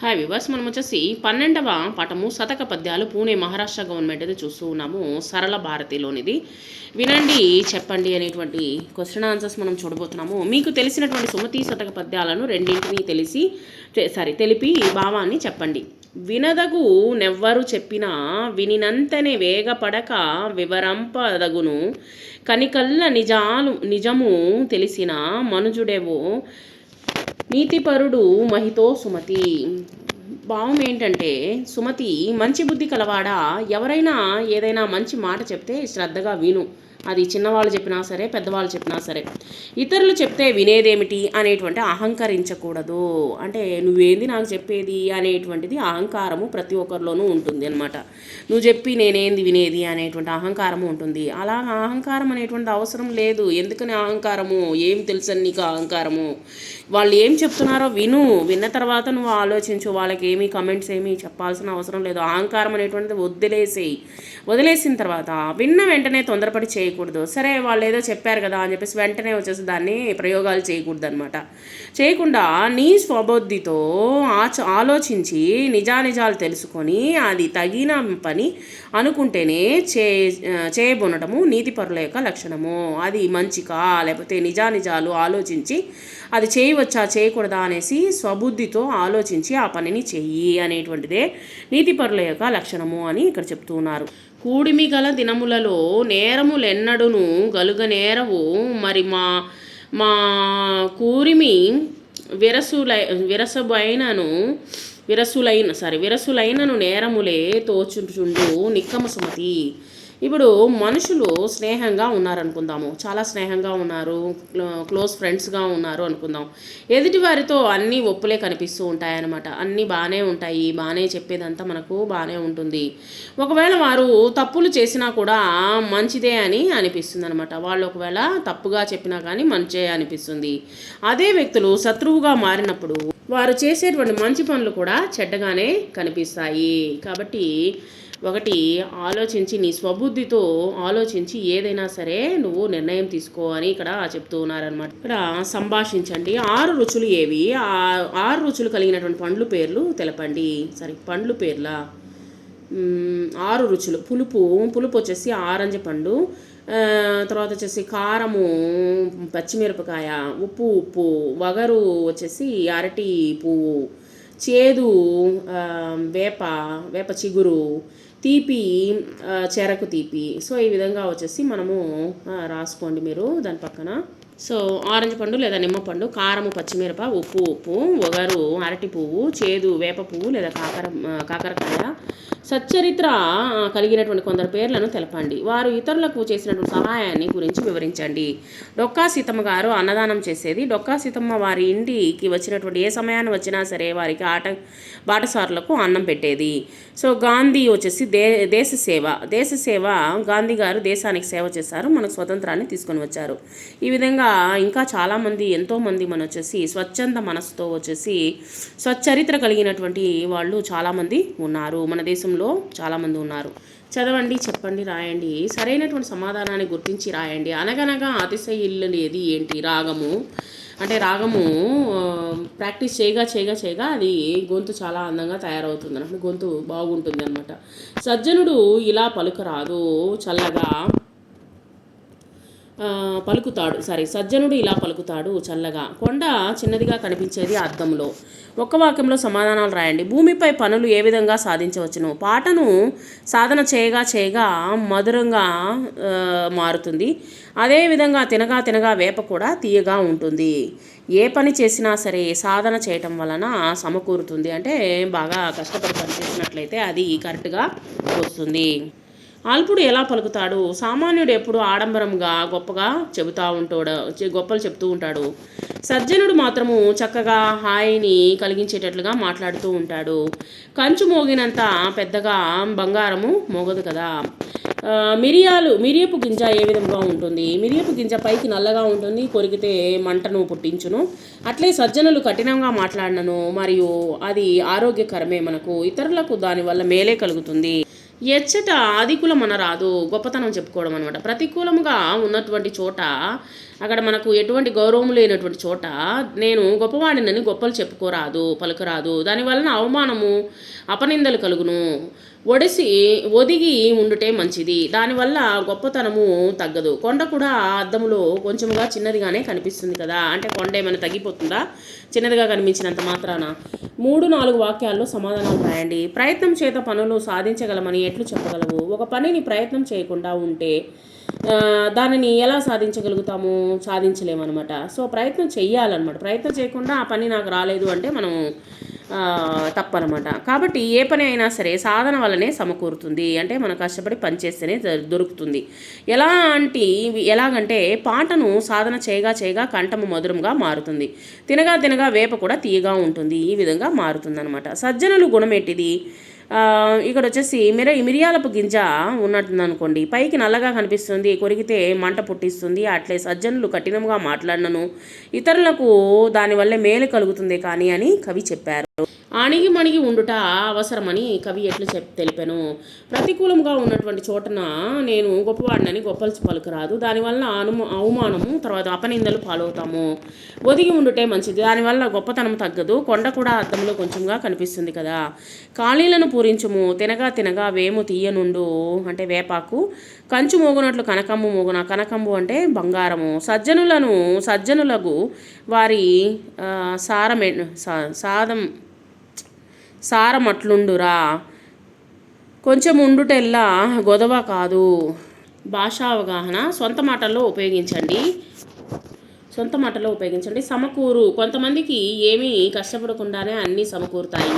Hi viewers మనం వచ్చేసి పన్నెండవ పాఠము శతక పద్యాలు పూణే మహారాష్ట్ర గవర్నమెంట్ అయితే చూస్తూ ఉన్నాము. సరళ భారతిలోనిది. వినండి చెప్పండి అనేటువంటి క్వశ్చన్ ఆన్సర్స్ మనం చూడబోతున్నాము. మీకు తెలిసినటువంటి సుమతి శతక పద్యాలను రెండింటినీ తెలిసి సారీ తెలిపి భావాన్ని చెప్పండి. వినదగు నెవ్వరు చెప్పినా వినినంతనే వేగపడక వివరంపదగును. కనికల్ల నిజాలు నిజము తెలిసిన మనుజుడేవో నీతిపరుడు మహితో సుమతి. భావం ఏంటంటే సుమతి మంచి బుద్ధి కలవాడా? ఎవరైనా ఏదైనా మంచి మాట చెప్తే శ్రద్ధగా విను. అది చిన్నవాళ్ళు చెప్పినా సరే పెద్దవాళ్ళు చెప్పినా సరే. ఇతరులు చెప్తే వినేదేమిటి అనేటువంటి అహంకరించకూడదు. అంటే నువ్వేంది నాకు చెప్పేది అనేటువంటిది అహంకారము ప్రతి ఒక్కరిలోనూ ఉంటుంది అనమాట నువ్వు చెప్పి నేనేంది వినేది అనేటువంటి అహంకారము ఉంటుంది. అలా అహంకారం అనేటువంటి అవసరం లేదు. ఎందుకని అహంకారము? ఏం తెలుసని నీకు అహంకారము? వాళ్ళు ఏం చెప్తున్నారో విను. విన్న తర్వాత నువ్వు ఆలోచించు. వాళ్ళకి ఏమీ కమెంట్స్ ఏమీ చెప్పాల్సిన అవసరం లేదు. అహంకారం అనేటువంటిది వదిలేసేయి. వదిలేసిన తర్వాత విన్న వెంటనే తొందరపడి చేయకూడదు. సరే వాళ్ళు ఏదో చెప్పారు కదా అని చెప్పేసి వెంటనే వచ్చేసి దాన్ని ప్రయోగాలు చేయకూడదు అనమాట చేయకుండా నీ స్వబుద్ధితో ఆచ ఆలోచించి నిజానిజాలు తెలుసుకొని అది తగిన పని అనుకుంటేనే చే చేయబొనటము నీతిపరుల యొక్క లక్షణము. అది మంచికా? లేకపోతే నిజానిజాలు ఆలోచించి అది చేయవచ్చా చేయకూడదా అనేసి స్వబుద్ధితో ఆలోచించి ఆ పనిని చెయ్యి అనేటువంటిదే నీతిపరుల యొక్క లక్షణము అని ఇక్కడ చెప్తున్నారు. కూడిమి గల దినములలో నేరములెన్నడును గలుగ నేరవు మరి మా మా కూరిమి విరసులై విరసబైనను విరసులైన సారీ విరసులైనను నేరములే తోచుచుండు నిక్కమ సుమతి. ఇప్పుడు మనుషులు స్నేహంగా ఉన్నారనుకుందాము. చాలా స్నేహంగా ఉన్నారు. క్లోజ్ ఫ్రెండ్స్గా ఉన్నారు అనుకుందాం. ఎదుటి వారితో అన్నీ ఒప్పులే కనిపిస్తూ ఉంటాయన్నమాట. అన్నీ బాగానే ఉంటాయి. బాగానే చెప్పేదంతా మనకు బాగానే ఉంటుంది. ఒకవేళ వారు తప్పులు చేసినా కూడా మంచిదే అని అనిపిస్తుంది అనమాట వాళ్ళు ఒకవేళ తప్పుగా చెప్పినా కానీ మంచే అనిపిస్తుంది. అదే వ్యక్తులు శత్రువుగా మారినప్పుడు వారు చేసేటువంటి మంచి పనులు కూడా చెడ్డగానే కనిపిస్తాయి. కాబట్టి ఒకటి ఆలోచించి నీ స్వబుద్ధితో ఆలోచించి ఏదైనా సరే నువ్వు నిర్ణయం తీసుకో అని ఇక్కడ చెప్తూ ఉన్నారనమాట ఇక్కడ సంభాషించండి. ఆరు రుచులు ఏవి? ఆరు రుచులు కలిగినటువంటి పండ్లు పేర్లు తెలపండి. సరే పండ్లు పేర్ల. ఆరు రుచులు. పులుపు పులుపు వచ్చేసి ఆరెంజ్ పండు. తర్వాత వచ్చేసి కారము పచ్చిమిరపకాయ ఉప్పు ఉప్పు. వగరు వచ్చేసి అరటి పువ్వు. చేదు వేప వేప చిగురు. తీపి చెరకు తీపి. సో ఈ విధంగా వచ్చేసి మనము రాసుకోండి మీరు దాని పక్కన. సో ఆరెంజ్ పండు లేదా నిమ్మ పండు కారము పచ్చిమిరప ఉప్పు ఉప్పు ఒగరు అరటి పువ్వు చేదు వేప పువ్వు లేదా కాకర కాకరకాయ సచ్చరిత్ర కలిగినటువంటి కొందరు పేర్లను తెలపండి. వారు ఇతరులకు చేసినటువంటి సహాయాన్ని గురించి వివరించండి. డొక్కా సీతమ్మ గారు అన్నదానం చేసేది. డొక్కా సీతమ్మ వారి ఇంటికి వచ్చినటువంటి ఏ సమయాన్ని వచ్చినా సరే వారికి ఆట బాటసారులకు అన్నం పెట్టేది. సో గాంధీ వచ్చేసి దే దేశ సేవ. దేశ సేవ గాంధీ గారు దేశానికి సేవ చేశారు. మనకు స్వతంత్రాన్ని తీసుకొని వచ్చారు. ఈ విధంగా ఇంకా చాలామంది ఎంతోమంది మన వచ్చేసి స్వచ్ఛంద మనసుతో వచ్చేసి స్వచ్చరిత్ర కలిగినటువంటి వాళ్ళు చాలామంది ఉన్నారు. మన దేశం దేశంలో చాలామంది ఉన్నారు. చదవండి చెప్పండి రాయండి. సరైనటువంటి సమాధానాన్ని గుర్తించి రాయండి. అనగనగా అతిశయ ఇల్లు ఏంటి? రాగము. అంటే రాగము ప్రాక్టీస్ చేయగా చేయగా చేయగా అది గొంతు చాలా అందంగా తయారవుతుంది అనమాట గొంతు బాగుంటుంది అనమాట సజ్జనుడు ఇలా పలుకరాదు చల్లగా పలుకుతాడు. సారీ సజ్జనుడు ఇలా పలుకుతాడు చల్లగా. కొండ చిన్నదిగా కనిపించేది అర్థంలో ఒక్క వాక్యంలో సమాధానాలు రాయండి. భూమిపై పనులు ఏ విధంగా సాధించవచ్చును? పాటను సాధన చేయగా చేయగా మధురంగా మారుతుంది. అదేవిధంగా తినగా తినగా వేప కూడా తీయగా ఉంటుంది. ఏ పని చేసినా సరే సాధన చేయటం వలన సమకూరుతుంది. అంటే బాగా కష్టపడి పని చేసినట్లయితే అది కరెక్ట్గా వస్తుంది. అల్పుడు ఎలా పలుకుతాడు? సామాన్యుడు ఎప్పుడు ఆడంబరంగా గొప్పగా చెబుతూ ఉంటాడు గొప్పలు చెప్తూ ఉంటాడు. సజ్జనుడు మాత్రము చక్కగా హాయిని కలిగించేటట్లుగా మాట్లాడుతూ ఉంటాడు. కంచు మోగినంత పెద్దగా బంగారము మోగదు కదా. మిరియాలు మిరియపు గింజ ఏ విధంగా ఉంటుంది? మిరియపు గింజ పైకి నల్లగా ఉంటుంది కొరికితే మంటను పుట్టించును. అట్లే సజ్జనులు కఠినంగా మాట్లాడినను మరియు అది ఆరోగ్యకరమే మనకు. ఇతరులకు దానివల్ల మేలే కలుగుతుంది. ఎచ్చట ఆదికులం అనరాదు గొప్పతనం చెప్పుకోవడం అనమాట ప్రతికూలముగా ఉన్నటువంటి చోట అక్కడ మనకు ఎటువంటి గౌరవం లేనటువంటి చోట నేను గొప్పవాడినని గొప్పలు చెప్పుకోరాదు పలుకరాదు. దానివలన అవమానము అపనిందలు కలుగును. ఒడిసి ఒదిగి ఉండుటే మంచిది. దానివల్ల గొప్పతనము తగ్గదు. కొండ కూడా అద్దములో కొంచెముగా చిన్నదిగానే కనిపిస్తుంది కదా. అంటే కొండ ఏమైనా తగ్గిపోతుందా? చిన్నదిగా కనిపించినంత మాత్రాన. మూడు నాలుగు వాక్యాల్లో సమాధానాలు రాయండి. ప్రయత్నం చేత పనులు సాధించగలమని ఎట్లు చెప్పగలవు? ఒక పనిని ప్రయత్నం చేయకుండా ఉంటే దానిని ఎలా సాధించగలుగుతాము? సాధించలేమన్నమాట. సో ప్రయత్నం చెయ్యాలన్నమాట. ప్రయత్నం చేయకుండా ఆ పని నాకు రాలేదు అంటే మనం తప్పనమాట. కాబట్టి ఏ పని అయినా సరే సాధన వల్లనే సమకూరుతుంది. అంటే మనం కష్టపడి పని చేస్తేనే దొరుకుతుంది. ఎలా ఎలాగంటే పాటను సాధన చేయగా చేయగా కంఠము మధురంగా మారుతుంది. తినగా తినగా వేప కూడా తీయగా ఉంటుంది. ఈ విధంగా మారుతుంది అనమాట సజ్జనులు గుణమేటిది? ఇక్కడ వచ్చేసి మిర మిరియాలపు గింజ ఉన్నట్టుంది అనుకోండి పైకి నల్లగా కనిపిస్తుంది కొరికితే మంట పుట్టిస్తుంది అట్లే సజ్జనులు కఠినంగా మాట్లాడినను. ఇతరులకు దానివల్ల మేలు కలుగుతుంది కానీ అని కవి చెప్పారు. అణిగి మణిగి ఉండుట అవసరమని కవి ఎట్లు చెప్ తెలిపాను. ప్రతికూలంగా ఉన్నటువంటి చోటన నేను గొప్పవాడినని గొప్పలు పలుకురాదు. దానివల్ల అనుమ అవమానము తర్వాత అపనిందలు పాలవుతాము. ఒదిగి ఉండుటే మంచిది. దానివల్ల గొప్పతనం తగ్గదు. కొండ కూడా అద్దంలో కొంచెంగా కనిపిస్తుంది కదా. ఖాళీలను పూరించుము. తినగా తినగా వేము తీయనుండు. అంటే వేపాకు. కంచు మోగునట్లు కనకమ్ము మోగున? కనకంబు అంటే బంగారము. సజ్జనులను సజ్జనులకు వారి సారమే సాధం సారం అట్లుండురా కొంచెం ఉండుటెల్లా గొదవ కాదు. భాషా అవగాహన సొంత మాటల్లో ఉపయోగించండి. సొంత మాటలో ఉపయోగించండి. సమకూరు. కొంతమందికి ఏమీ కష్టపడకుండానే అన్నీ సమకూరుతాయి.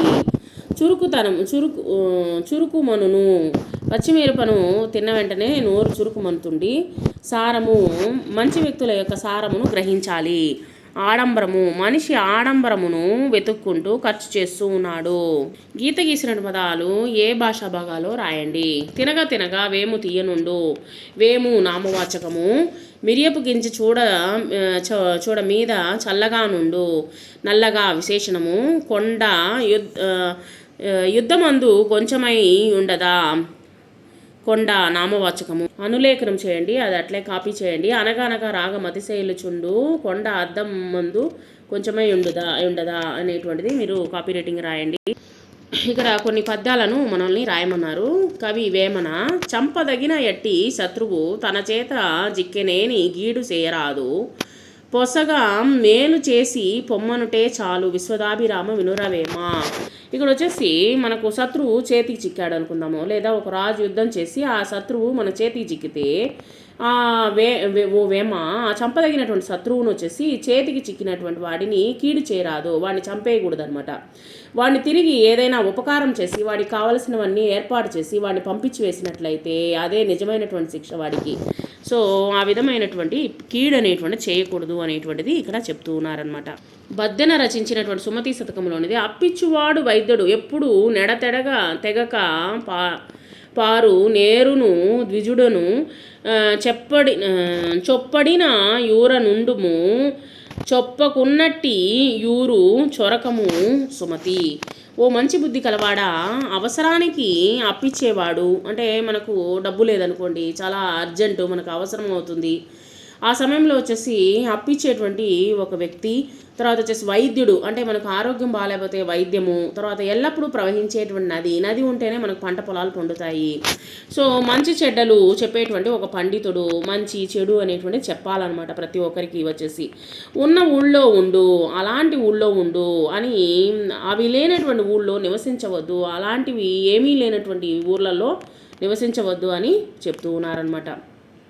చురుకుతనం చురుకు చురుకు చురుకుమనును. పచ్చిమిరపను తిన్న వెంటనే నోరు చురుకుమనుతుంది. సారము మంచి వ్యక్తుల యొక్క సారమును గ్రహించాలి. ఆడంబరము. మనిషి ఆడంబరమును వెతుక్కుంటూ ఖర్చు చేస్తూ ఉన్నాడు. గీత గీసిన పదాలు ఏ భాషా భాగాలో రాయండి. తినగా తినగా వేము తీయనుండు. వేము నామవాచకము. మిరియపు గింజ చూడ చ- చూడ మీద చల్లగా నుండు నల్లగా విశేషణము. కొండ యుద్ధ యుద్ధమందు కొంచెమై ఉండదా? కొండ నామవాచకము. అనులేఖనం చేయండి అది అట్లే కాపీ చేయండి. అనగనగా రాగం అతిశైలుచుండు కొండ అద్దం ముందు కొంచెమై ఉండదా ఉండదా అనేటువంటిది మీరు కాపీ రేటింగ్ రాయండి. ఇక్కడ కొన్ని పద్యాలను మనల్ని రాయమన్నారు. కవి వేమన చంపదగిన ఎట్టి శత్రువు తన చేత జిక్కెనేని గీడు చేయరాదు. పొసగా మేలు చేసి పొమ్మనుటే చాలు విశ్వదాభిరామ వినురవేమా. ఇక్కడ వచ్చేసి మనకు శత్రువు చేతికి చిక్కాడు అనుకుందాము లేదా ఒక రాజు యుద్ధం చేసి ఆ శత్రువు మన చేతికి చిక్కితే వే ఓ వేమ ఆ చంపదగినటువంటి శత్రువును వచ్చేసి చేతికి చిక్కినటువంటి వాడిని కీడు చేయరాదు. వాడిని చంపేయకూడదనమాట వాడిని తిరిగి ఏదైనా ఉపకారం చేసి వాడికి కావలసినవన్నీ ఏర్పాటు చేసి వాడిని పంపించి వేసినట్లయితే అదే నిజమైనటువంటి శిక్ష వాడికి. సో ఆ విధమైనటువంటి కీడు అనేటువంటి చేయకూడదు అనేటువంటిది ఇక్కడ చెప్తూ ఉన్నారనమాట బద్దెన రచించినటువంటి సుమతి శతకంలోనిది అప్పిచ్చువాడు వైద్యుడు ఎప్పుడు నెడతెడగా తెగక పా పారు నేరును ద్విజుడను చెప్పడి చొప్పడిన యూర నుండుము చొప్పకున్నట్టి యూరు చొరకము సుమతి. ఓ మంచి బుద్ధి కలవాడా? అవసరానికి అప్పిచ్చేవాడు. అంటే మనకు డబ్బు లేదనుకోండి చాలా అర్జెంటు మనకు అవసరం అవుతుంది ఆ సమయంలో వచ్చేసి అప్పిచ్చేటువంటి ఒక వ్యక్తి తర్వాత వచ్చేసి వైద్యుడు అంటే మనకు ఆరోగ్యం బాగాలేకపోతే వైద్యము తర్వాత ఎల్లప్పుడూ ప్రవహించేటువంటి నది నది ఉంటేనే మనకు పంట పొలాలు పండుతాయి. సో మంచి చెడ్డలు చెప్పేటువంటి ఒక పండితుడు మంచి చెడు అనేటువంటి చెప్పాలన్నమాట ప్రతి ఒక్కరికి వచ్చేసి. ఉన్న ఊళ్ళో ఉండు అలాంటి ఊళ్ళో ఉండు అని అవి లేనటువంటి ఊళ్ళో నివసించవద్దు అలాంటివి ఏమీ లేనటువంటి ఊర్లలో నివసించవద్దు అని చెప్తూ ఉన్నారనమాట